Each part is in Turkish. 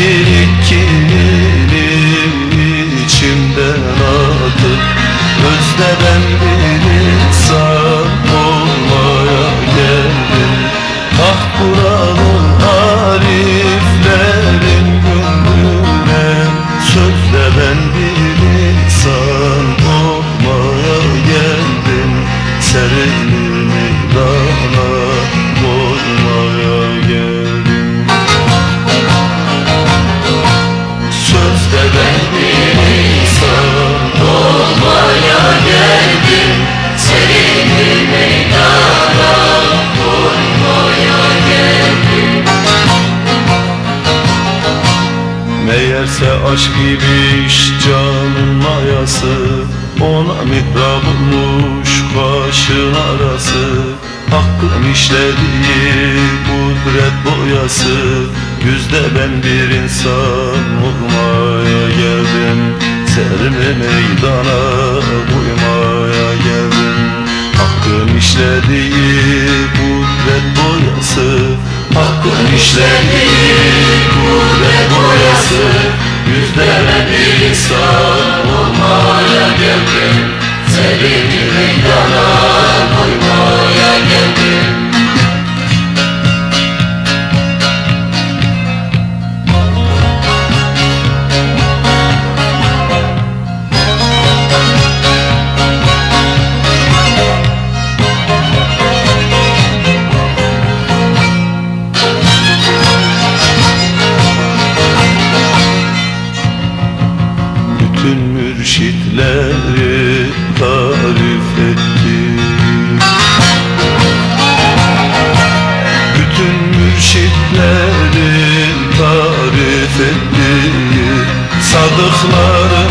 İkin ikinin içimden atıp Özde ben bir insan olmaya geldim. Ah buralı ariflerin gönlüne Sözde ben bir insan olmaya geldim. Serini Meğerse aşk imiş canın mayası Ona mihrab olmuş kaşın arası. Hakkın işlediği kudret boyası Yüzde ben bir insan olmaya geldim. Serimi meydana koymaya geldim. Hakkın işlediği kudret boyası Hakkın işlediği kudret boyası? Yüzde mürşitleri tarif etti. Bütün mürşitlerin tarif ettiği Sadıkların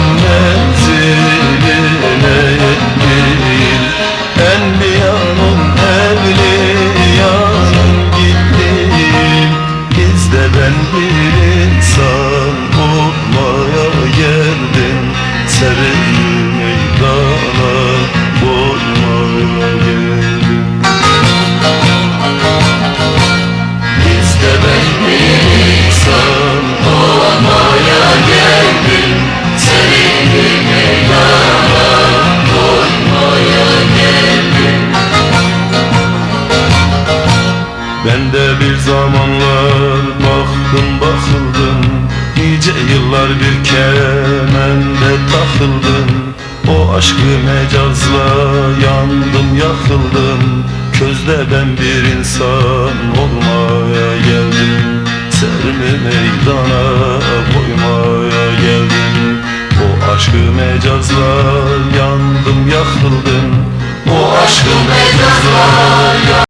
Ben de bir zamanlar baktım bakıldım. Nice yıllar bir kemende takıldım. O aşkı mecazla yandım yakıldım. Közde ben bir insan olmaya geldim. Serimi meydana koymaya geldim. O aşkı mecazla yandım yakıldım. O aşkı mecazla